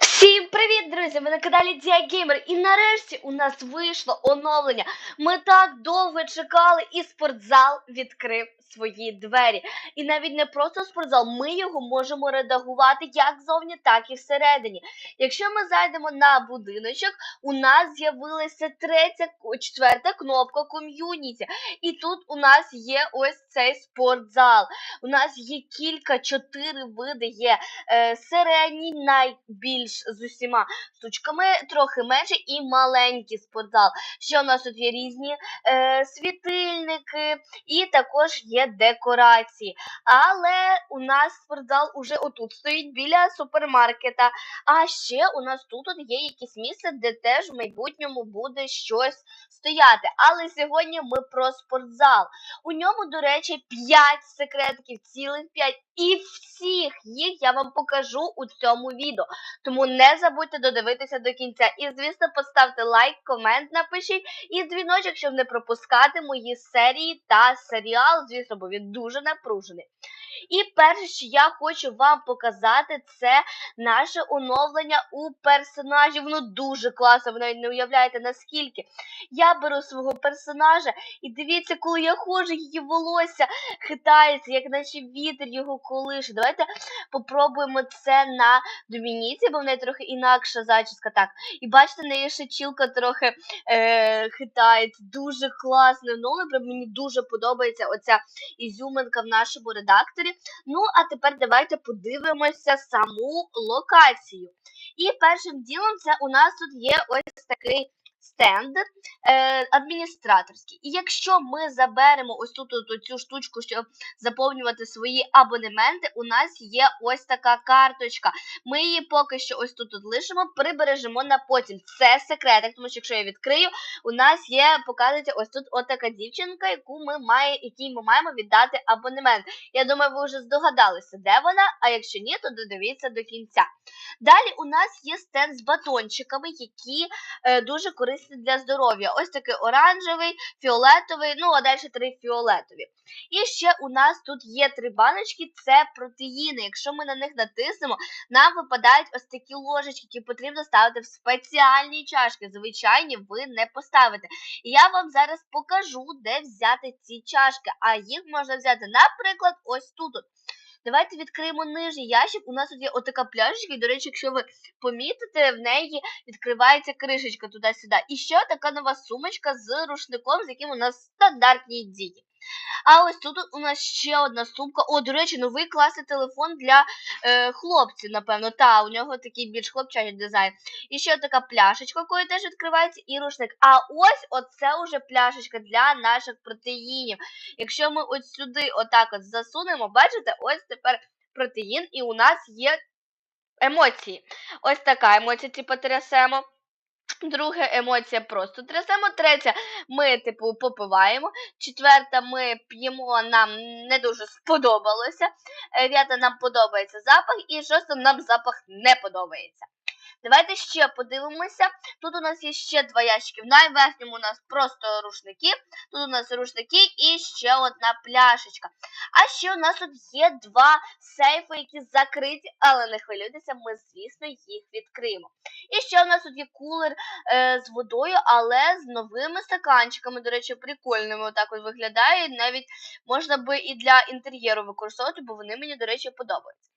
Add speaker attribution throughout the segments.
Speaker 1: Всім привіт, друзі! Ви на каналі Діагеймер. І нарешті у нас вийшло оновлення. Ми так довго чекали, і спортзал відкрив свої двері. І навіть не просто спортзал, ми його можемо редагувати як зовні, так і всередині. Якщо ми зайдемо на будиночок, у нас з'явилася третя, четверта кнопка ком'юніті. І тут у нас є ось цей спортзал. У нас є кілька, чотири види є е, середній, найбільш з усіма штучками, трохи менше і маленький спортзал. Ще у нас тут є різні е, світильники і також є декорації. Але у нас спортзал уже отут стоїть біля супермаркета. А ще у нас тут от є якесь місце, де теж в майбутньому буде щось стояти. Але сьогодні ми про спортзал. У ньому, до речі, 5 секретків, цілих 5. І всіх їх я вам покажу у цьому відео. Тому не забудьте додивитися до кінця. І, звісно, поставте лайк, комент напишіть і дзвіночок, щоб не пропускати мої серії та серіал, звісно, бо він дуже напружений. І перше, що я хочу вам показати, це наше оновлення у персонажі. Воно дуже класно, ви навіть не уявляєте наскільки. Я беру свого персонажа і дивіться, коли я ходжу, її волосся хитається, як наче вітер його колише. Давайте попробуємо це на Домініці, бо в неї трохи інакша зачіска. Так. І бачите, в неї ще чілка трохи е, хитається. Дуже. Ну, прям мені дуже подобається оця ізюминка в нашому редакторі. Ну, а тепер давайте подивимося саму локацію. І першим ділом це у нас тут є ось такий стенд е, адміністраторський. І якщо ми заберемо ось тут от, цю штучку, щоб заповнювати свої абонементи, у нас є ось така карточка. Ми її поки що ось тут лишимо, прибережемо на потім. Це секретик, тому що якщо я відкрию, у нас є, показується ось тут от така дівчинка, яку ми має, якій ми маємо віддати абонемент. Я думаю, ви вже здогадалися, де вона, а якщо ні, то додивіться до кінця. Далі у нас є стенд з батончиками, які е, дуже корисні для здоров'я. Ось такий оранжевий, фіолетовий, ну а далі три фіолетові. І ще у нас тут є три баночки, це протеїни. Якщо ми на них натиснемо, нам випадають ось такі ложечки, які потрібно ставити в спеціальні чашки. Звичайні ви не поставите. І я вам зараз покажу, де взяти ці чашки. А їх можна взяти, наприклад, ось тут. Давайте відкриємо нижній ящик. У нас тут є отака пляшечка, і, до речі, якщо ви помітите, в неї відкривається кришечка туди-сюди. І ще така нова сумочка з рушником, з яким у нас стандартні дії. А ось тут у нас ще одна сумка. О, до речі, новий класний телефон для е, хлопців, напевно. Та, у нього такий більш хлопчачий дизайн. І ще така пляшечка, якою теж відкривається, і рушник. А ось оце уже пляшечка для наших протеїнів. Якщо ми ось сюди отак от засунемо, бачите, ось тепер протеїн, і у нас є емоції. Ось така емоція, типу, трясемо. Друга емоція просто трясемо. Третя ми, типу, попиваємо. Четверта ми п'ємо, нам не дуже сподобалося. Е, П'ята нам подобається запах. І шоста нам запах не подобається. Давайте ще подивимося. Тут у нас є ще два ящики. В найверхньому у нас просто рушники. Тут у нас рушники і ще одна пляшечка. А ще у нас тут є два сейфи, які закриті, але не хвилюйтеся, ми, звісно, їх відкриємо. І ще у нас тут є кулер е, з водою, але з новими стаканчиками. До речі, прикольними отак от виглядає. Навіть можна би і для інтер'єру використовувати, бо вони мені, до речі, подобаються.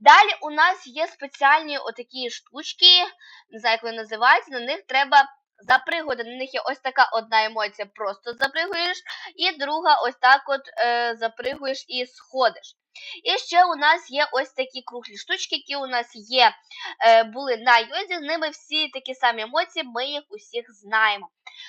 Speaker 1: Далі у нас є спеціальні отакі штучки, не знаю, як вони називаються, на них треба запригувати. На них є ось така одна емоція, просто запригуєш, і друга ось так от е, запригуєш і сходиш. І ще у нас є ось такі круглі штучки, які у нас є, е, були на йозі, з ними всі такі самі емоції, ми їх усіх знаємо.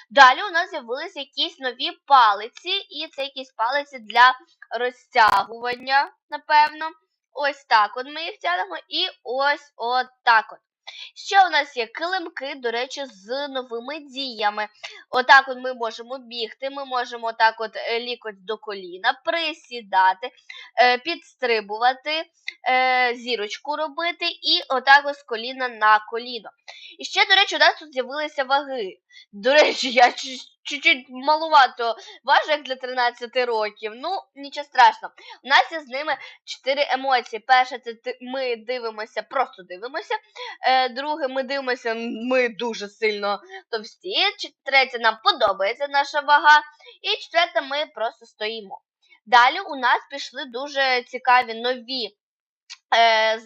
Speaker 1: Далі у нас з'явилися якісь нові палиці, і це якісь палиці для розтягування, напевно. Ось так от ми їх тягнемо і ось от так от. Ще у нас є килимки, до речі, з новими діями. Отак от ми можемо бігти, ми можемо так от е, лікоть до коліна, присідати, е, підстрибувати, е, зірочку робити і отак от з коліна на коліно. І ще, до речі, у нас тут з'явилися ваги. До речі, я чуть-чуть малувато як для 13 років. Ну, нічого страшного. У нас є з ними чотири емоції. Перше, це ми дивимося, просто дивимося. Е, друге, ми дивимося, ми дуже сильно товсті. Третє, нам подобається наша вага. І четверте, ми просто стоїмо. Далі у нас пішли дуже цікаві нові, е,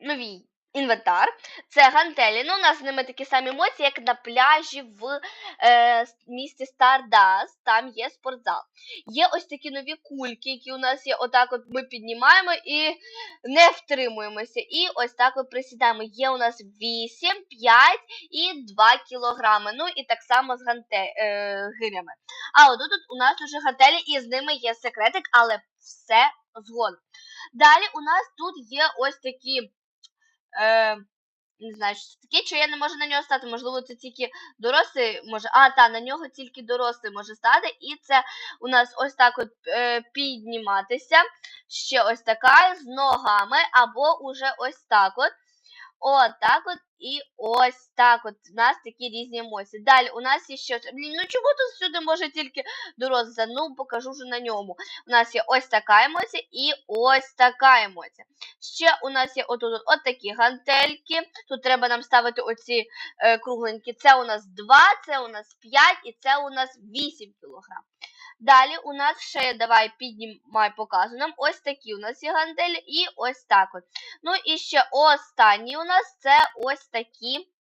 Speaker 1: нові інвентар. Це гантелі. Ну, у нас з ними такі самі емоції, як на пляжі в е, місті Stardust. Там є спортзал. Є ось такі нові кульки, які у нас є. Отак от ми піднімаємо і не втримуємося. І ось так от присідаємо. Є у нас 8, 5 і 2 кілограми. Ну і так само з ганте, е, гирями. А от у нас уже гантелі, і з ними є секретик, але все згодом. Далі у нас тут є ось такі. Е, не знаю, що це таке, що я не можу на нього стати. Можливо, це тільки дорослий може. А, та, на нього тільки дорослий може стати. І це у нас ось так от е, підніматися. Ще ось така з ногами, або уже ось так от. От так от і ось так от. У нас такі різні емоції. Далі у нас є ще. Блін, ну чому тут сюди може тільки дорослий? Ну, покажу вже на ньому. У нас є ось така емоція і ось така емоція. Ще у нас є отут от, от такі гантельки. Тут треба нам ставити оці е, кругленькі. Це у нас 2, це у нас 5 і це у нас 8 кг. Далі у нас ще, давай піднімай, показу нам. Ось такі у нас є гантелі і ось так от. Ну і ще останні у нас це ось такі.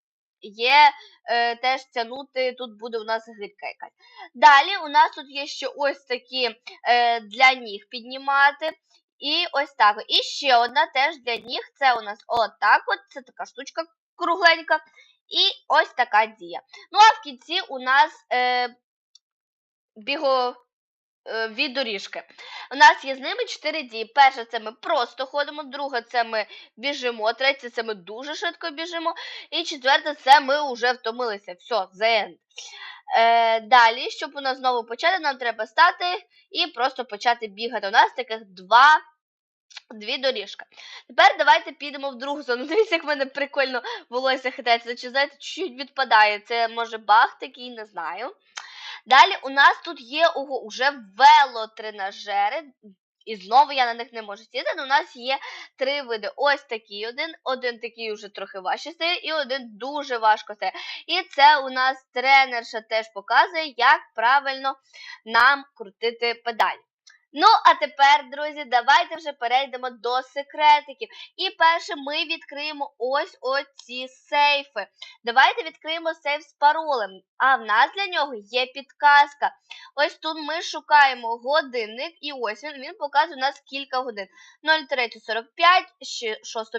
Speaker 1: Є е, теж тягнути, тут буде у нас гидка якась. Далі у нас тут є ще ось такі е, для ніг піднімати. І ось так. І ще одна теж для ніг. Це у нас отак от. Це така штучка кругленька. І ось така дія. Ну, а в кінці у нас е, біго. Е, Від доріжки. У нас є з ними 4 дії. Перше, це ми просто ходимо, друге, це ми біжимо, третє, це ми дуже швидко біжимо. І четверте, це ми вже втомилися. Все, the end. Е, далі, щоб у нас знову почати, нам треба стати і просто почати бігати. У нас таких два. Дві доріжки. Тепер давайте підемо в другу зону. Дивіться, як в мене прикольно волосся хитається. Чи знаєте, чуть-чуть відпадає. Це може баг такий, не знаю. Далі у нас тут є уже велотренажери. І знову я на них не можу сідати. але У нас є три види. Ось такий один, один такий вже трохи важче стає, і один дуже важко стає. І це у нас тренерша теж показує, як правильно нам крутити педалі. Ну, а тепер, друзі, давайте вже перейдемо до секретиків. І перше ми відкриємо ось оці сейфи. Давайте відкриємо сейф з паролем. А в нас для нього є підказка. Ось тут ми шукаємо годинник, і ось він, він показує у нас кілька годин. 03.45, 6.15,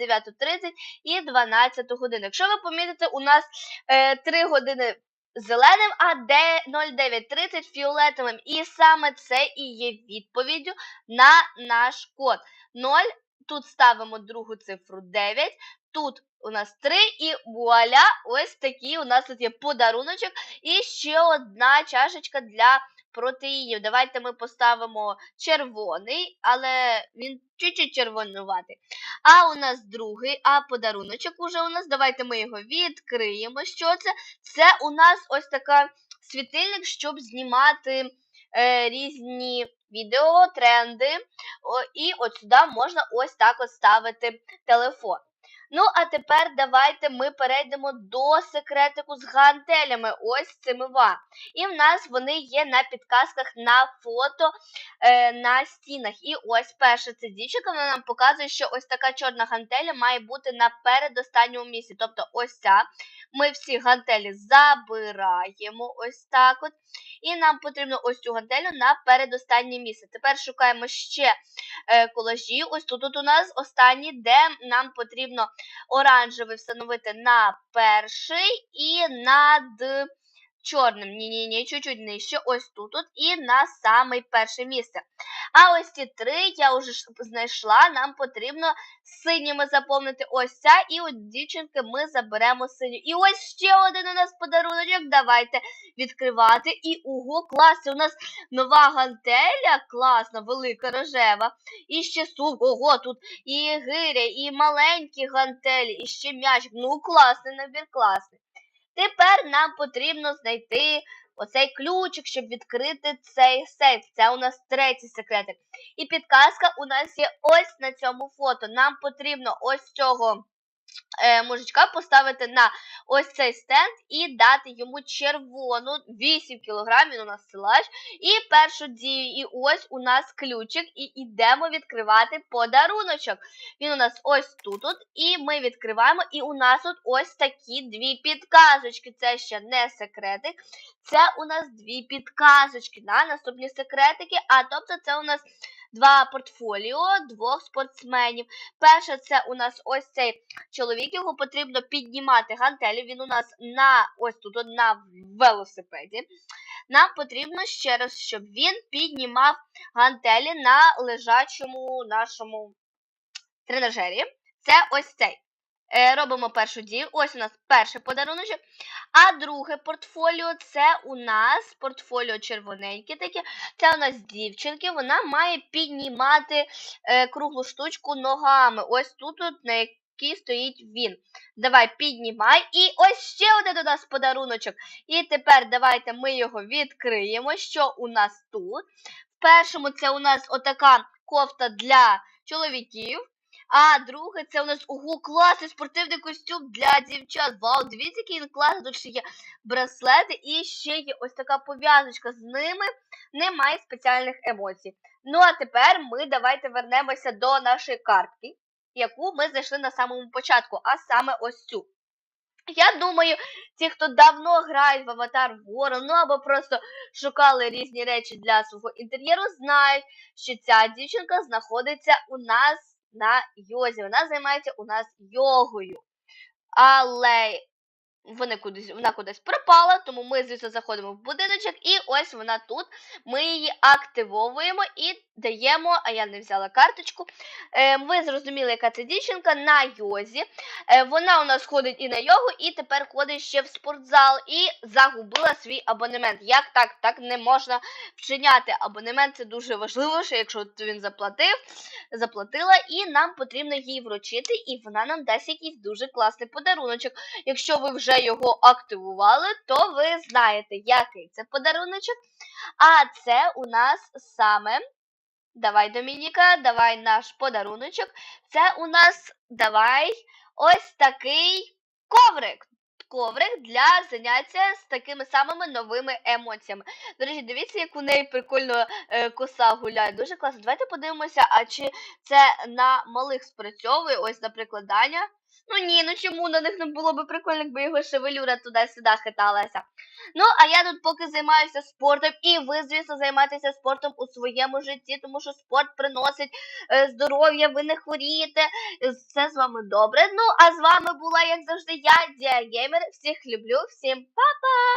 Speaker 1: 9.30 і 12 годин. Якщо ви помітите, у нас е, 3 години зеленим, а де 0930 фіолетовим. І саме це і є відповіддю на наш код. 0, тут ставимо другу цифру 9, тут у нас 3 і вуаля, ось такий у нас тут є подаруночок. І ще одна чашечка для протеїнів. Давайте ми поставимо червоний, але він чуть-чуть червонуватий. А у нас другий, а подаруночок уже у нас. Давайте ми його відкриємо. Що це? Це у нас ось така світильник, щоб знімати е, різні відео, тренди. О, і от сюди можна ось так от ставити телефон. Ну, а тепер давайте ми перейдемо до секретику з гантелями. Ось цими ва. І в нас вони є на підказках на фото е, на стінах. І ось перша це дівчинка, вона нам показує, що ось така чорна гантеля має бути на передостанньому місці. Тобто ось ця. Ми всі гантелі забираємо ось так от. І нам потрібно ось цю гантелю на передостаннє місце. Тепер шукаємо ще е, колажі. Ось тут от у нас останні, де нам потрібно оранжевий встановити на перший і над чорним. Ні-ні-ні, чуть-чуть нижче. Ось тут от і на самий перше місце. А ось ці три я вже знайшла. Нам потрібно синіми заповнити ось ця. І от дівчинки ми заберемо синю. І ось ще один у нас подарунок. Давайте відкривати. І ого, клас! У нас нова гантеля, класна, велика, рожева. І ще суп, ого, тут і гиря, і маленькі гантелі, і ще м'ячик. Ну, класний набір, класний. Тепер нам потрібно знайти оцей ключик, щоб відкрити цей сейф. Це у нас третій секретик. І підказка у нас є ось на цьому фото. Нам потрібно ось цього мужичка поставити на ось цей стенд і дати йому червону 8 кг, він у нас силач. І першу дію, і ось у нас ключик, і йдемо відкривати подаруночок. Він у нас ось тут, от, і ми відкриваємо, і у нас тут ось такі дві підказочки. Це ще не секретик, це у нас дві підказочки. Да? Наступні секретики, а тобто це у нас два портфоліо двох спортсменів. Перше, це у нас ось цей чоловік, його потрібно піднімати гантелі. Він у нас на ось тут на велосипеді. Нам потрібно ще раз, щоб він піднімав гантелі на лежачому нашому тренажері. Це ось цей. Е, робимо першу дію. Ось у нас перший подаруночок. А друге портфоліо це у нас портфоліо червоненьке таке. Це у нас дівчинки. Вона має піднімати е, круглу штучку ногами. Ось тут, от, на якій стоїть він. Давай піднімай. І ось ще один у нас подаруночок. І тепер давайте ми його відкриємо. Що у нас тут? В першому це у нас отака кофта для чоловіків. А друге, це у нас ого, класний спортивний костюм для дівчат. Вау, дивіться, який він класний. Тут ще є браслети і ще є ось така пов'язочка. З ними немає спеціальних емоцій. Ну, а тепер ми давайте вернемося до нашої картки, яку ми знайшли на самому початку, а саме ось цю. Я думаю, ті, хто давно грають в Аватар Ворон, ну або просто шукали різні речі для свого інтер'єру, знають, що ця дівчинка знаходиться у нас на йозі. Вона займається у нас йогою. Але вони кудись, вона кудись пропала, тому ми, звісно, заходимо в будиночок, і ось вона тут. Ми її активовуємо і даємо, а я не взяла карточку. Е, ви зрозуміли, яка це дівчинка на йозі. Е, вона у нас ходить і на йогу, і тепер ходить ще в спортзал і загубила свій абонемент. Як так? Так не можна вчиняти. Абонемент це дуже важливо, що якщо він заплатив, заплатила, і нам потрібно їй вручити, і вона нам дасть якийсь дуже класний подаруночок. Якщо ви вже його активували, то ви знаєте, який це подаруночок. А це у нас саме. Давай, Домініка, давай наш подаруночок. Це у нас давай ось такий коврик. Коврик для заняття з такими самими новими емоціями. До речі, дивіться, як у неї прикольно е, коса гуляє. Дуже класно. Давайте подивимося, а чи це на малих спрацьовує. Ось, наприклад, Даня. Ну ні, ну чому на них не було б прикольно, якби його шевелюра туди-сюди хиталася. Ну, а я тут поки займаюся спортом, і ви, звісно, займаєтеся спортом у своєму житті, тому що спорт приносить е, здоров'я, ви не хворієте. е, Все з вами добре. Ну, а з вами була, як завжди, я, Діа Геймер. Всіх люблю, всім па!